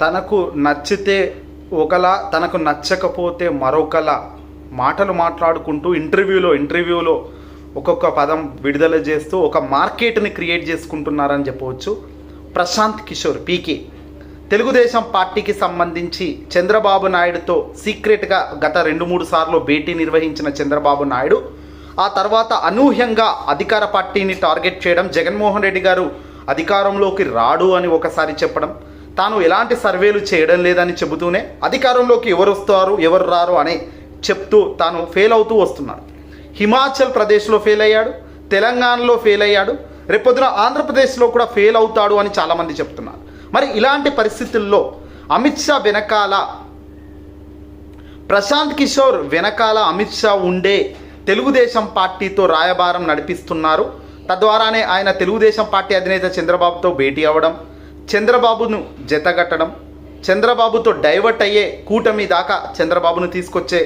తనకు నచ్చితే ఒకలా తనకు నచ్చకపోతే మరొకలా మాటలు మాట్లాడుకుంటూ ఇంటర్వ్యూలో ఇంటర్వ్యూలో ఒక్కొక్క పదం విడుదల చేస్తూ ఒక మార్కెట్ని క్రియేట్ చేసుకుంటున్నారని చెప్పవచ్చు. ప్రశాంత్ కిషోర్ పీకే. తెలుగుదేశం పార్టీకి సంబంధించి చంద్రబాబు నాయుడుతో సీక్రెట్గా గత రెండు మూడు సార్లు భేటీ నిర్వహించిన చంద్రబాబు నాయుడు ఆ తర్వాత అనూహ్యంగా అధికార పార్టీని టార్గెట్ చేయడం జగన్మోహన్ రెడ్డి గారు అధికారంలోకి రాడు అని ఒకసారి చెప్పడం తాను ఎలాంటి సర్వేలు చేయడం లేదని చెబుతూనే అధికారంలోకి ఎవరు వస్తారు ఎవరు రారు అని చెప్తూ తాను ఫెయిల్ అవుతూ వస్తున్నాడు. హిమాచల్ ప్రదేశ్లో ఫెయిల్ అయ్యాడు తెలంగాణలో ఫెయిల్ అయ్యాడు రేపొద్దున ఆంధ్రప్రదేశ్లో కూడా ఫెయిల్ అవుతాడు అని చాలామంది చెప్తున్నారు. మరి ఇలాంటి పరిస్థితుల్లో అమిత్ షా వెనకాల ప్రశాంత్ కిషోర్ వెనకాల అమిత్ షా ఉండే తెలుగుదేశం పార్టీతో రాయబారం నడిపిస్తున్నారు. తద్వారానే ఆయన తెలుగుదేశం పార్టీ అధినేత చంద్రబాబుతో భేటీ అవ్వడం చంద్రబాబును జతగట్టడం చంద్రబాబుతో డైవర్ట్ అయ్యే కూటమి దాకా చంద్రబాబును తీసుకొచ్చే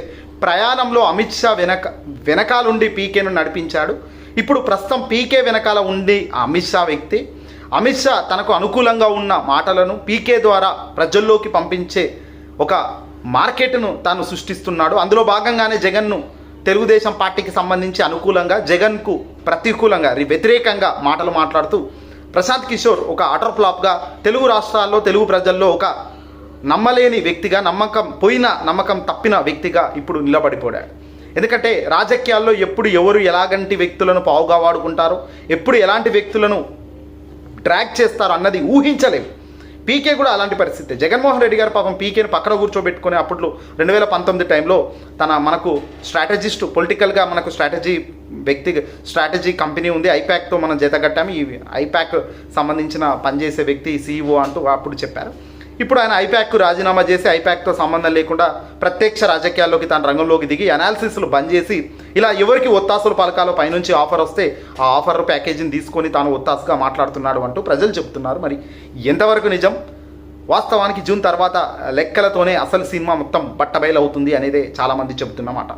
ప్రయాణంలో అమిత్ షా వెనక వెనకాలుండి పీకేను నడిపించాడు. ఇప్పుడు ప్రస్తుతం పీకే వెనకాల ఉండి అమిత్ షా వ్యక్తి అమిత్ షా తనకు అనుకూలంగా ఉన్న మాటలను పీకే ద్వారా ప్రజల్లోకి పంపించే ఒక మార్కెట్ను తాను సృష్టిస్తున్నాడు. అందులో భాగంగానే జగన్ను తెలుగుదేశం పార్టీకి సంబంధించి అనుకూలంగా జగన్కు ప్రతికూలంగా వ్యతిరేకంగా మాటలు మాట్లాడుతూ ప్రశాంత్ కిషోర్ ఒక ఆటర్ ఫ్లాప్గా తెలుగు రాష్ట్రాల్లో తెలుగు ప్రజల్లో ఒక నమ్మలేని వ్యక్తిగా నమ్మకం పోయిన నమ్మకం తప్పిన వ్యక్తిగా ఇప్పుడు నిలబడిపోయాడు. ఎందుకంటే రాజకీయాల్లో ఎప్పుడు ఎవరు ఎలాగంటి వ్యక్తులను పావుగా వాడుకుంటారు ఎప్పుడు ఎలాంటి వ్యక్తులను ట్రాక్ చేస్తారు అన్నది ఊహించలేము పీకే కూడా అలాంటి పరిస్థితి. జగన్మోహన్ రెడ్డి గారు పాపం పీకేని పక్కన కూర్చోబెట్టుకుని అప్పట్లో రెండు వేల పంతొమ్మిది టైంలో తన మనకు స్ట్రాటజిస్ట్ పొలిటికల్గా మనకు స్ట్రాటజీ వ్యక్తి స్ట్రాటజీ కంపెనీ ఉంది ఐప్యాక్తో మనం జతగట్టాము ఈ ఐప్యాక్ సంబంధించిన పనిచేసే వ్యక్తి సీఈఓ అంటూ అప్పుడు చెప్పారు. ఇప్పుడు ఆయన ఐప్యాక్కు రాజీనామా చేసి ఐప్యాక్తో సంబంధం లేకుండా ప్రత్యక్ష రాజకీయాల్లోకి తన రంగంలోకి దిగి అనాలిసిస్లు బంద్ చేసి ఇలా ఎవరికి ఒత్తాసులు పలకాలో పైనుంచి ఆఫర్ వస్తే ఆ ఆఫర్ ప్యాకేజీని తీసుకొని తాను ఒత్తాసుగా మాట్లాడుతున్నాడు అంటూ ప్రజలు చెప్తున్నారు మరి ఎంతవరకు నిజం? వాస్తవానికి జూన్ తర్వాత లెక్కలతోనే అసలు సినిమా మొత్తం బట్టబయలవుతుంది అనేదే చాలామంది చెబుతున్నమాట